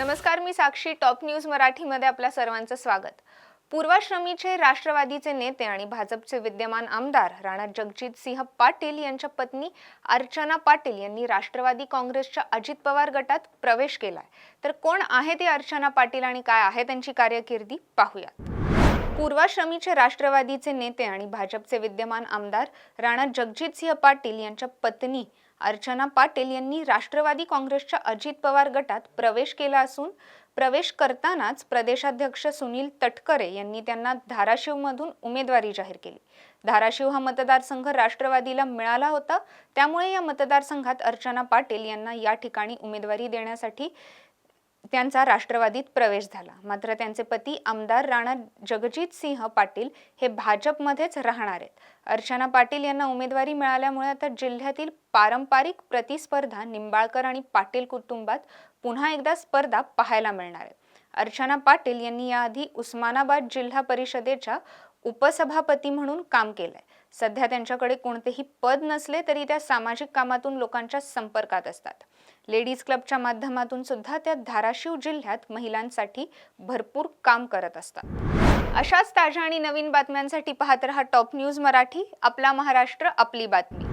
नमस्कार मी साक्षी. Top news मराठीमध्ये आपल्या सर्वांचं स्वागत. पूर्वाश्रमीचे राष्ट्रवादीचे नेते आणि भाजपचे विद्यमान आमदार राणा जगजित सिंह पाटील यांच्या पत्नी अर्चना पाटील यांनी राष्ट्रवादी काँग्रेसच्या अजित पवार गटात प्रवेश केलाय. तर कोण आहे ते अर्चना पाटील आणि काय आहे त्यांची कार्यकिर्दी पाहूयात. पूर्वाश्रमीचे राष्ट्रवादीचे नेते आणि भाजपचे विद्यमान आमदार राणा जगजितसिंह पाटील यांच्या पत्नी अर्चना पाटील यांनी राष्ट्रवादी काँग्रेसच्या अजित पवार गटात प्रवेश केला असून प्रवेश करतानाच प्रदेशाध्यक्ष सुनील तटकरे यांनी त्यांना धाराशिवमधून उमेदवारी जाहीर केली. धाराशिव हा मतदारसंघ राष्ट्रवादीला मिळाला होता. त्यामुळे या मतदारसंघात अर्चना पाटील यांना या ठिकाणी उमेदवारी देण्यासाठी त्यांचा राष्ट्रवादीत प्रवेश झाला. मात्र त्यांचे पती आमदार राणा जगजित सिंह पाटील हे भाजपमध्येच राहणार आहेत. अर्चना पाटील यांना उमेदवारी मिळाल्यामुळे आता जिल्ह्यातील पारंपरिक प्रतिस्पर्धा निंबाळकर आणि पाटील कुटुंबात पुन्हा एकदा स्पर्धा पाहायला मिळणार आहे अर्चना पाटील यांनी याआधी उस्मानाबाद जिल्हा परिषदेच्या उपसभापती म्हणून काम केलंय. सध्या त्यांच्याकडे कोणतेही पद नसले तरी त्या सामाजिक कामातून लोकांच्या संपर्कात असतात. लेडीज क्लबच्या माध्यमातून सुद्धा त्या धाराशिव जिल्ह्यात महिलांसाठी भरपूर काम करत असतात. अशाच ताज्या आणि नवीन बातम्यांसाठी पाहत रहा टॉप न्यूज मराठी आपला महाराष्ट्र आपली बातमी.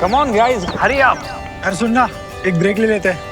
Come on guys hurry up अरे सुन ना एक ब्रेक ले लेते. हैं